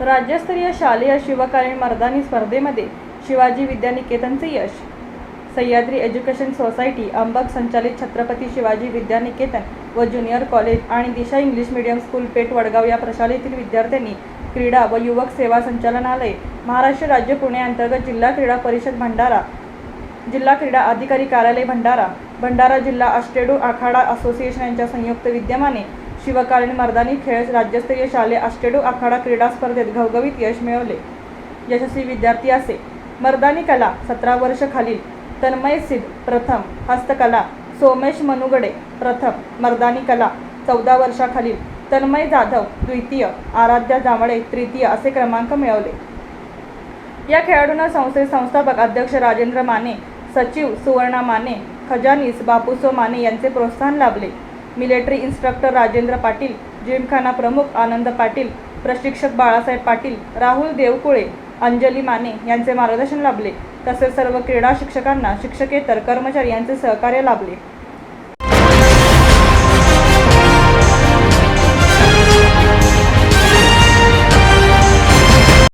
राज्यस्तरीय शालेय शिवकालीन मर्दानी स्पर्धेमध्ये शिवाजी विद्यानिकेतनचे यश. सह्याद्री एज्युकेशन सोसायटी अंबक संचालित छत्रपती शिवाजी विद्यानिकेतन व ज्युनियर कॉलेज आणि Disha English medium school Peth Vadgaon या प्रशालेतील विद्यार्थ्यांनी क्रीडा व युवक सेवा संचालनालय महाराष्ट्र राज्य पुणे अंतर्गत जिल्हा क्रीडा परिषद भंडारा जिल्हा क्रीडा अधिकारी कार्यालय भंडारा भंडारा जिल्हा अष्टेडू आखाडा असोसिएशन यांच्या संयुक्त विद्यमाने शिवकालीन मर्दानी खेळ राज्यस्तरीय शालेय अष्टेडू आखाडा क्रीडा स्पर्धेत घवघवीत यश मिळवले. यशस्वी विद्यार्थी असे. मर्दानी कला सतरा वर्ष खालील. तन्मय सिद्ध प्रथम. हस्तकला सोमेश मनुगडे प्रथम. मर्दानी कला चौदा वर्षाखालील तन्मय जाधव द्वितीय. आराध्या जांभळे तृतीय असे क्रमांक मिळवले. या खेळाडूंना संस्थेचे संस्थापक अध्यक्ष राजेंद्र माने सचिव सुवर्णा माने खजानीस बापूसो माने यांचे प्रोत्साहन लाभले. मिलिटरी इन्स्ट्रक्टर राजेंद्र पाटील जिमखाना प्रमुख आनंद पाटील प्रशिक्षक बाळासाहेब पाटील राहुल देवकुळे अंजली माने यांचे मार्गदर्शन लाभले. तसेच सर्व क्रीडा शिक्षकांना शिक्षकेतर कर्मचारी यांचे सहकार्य लाभले.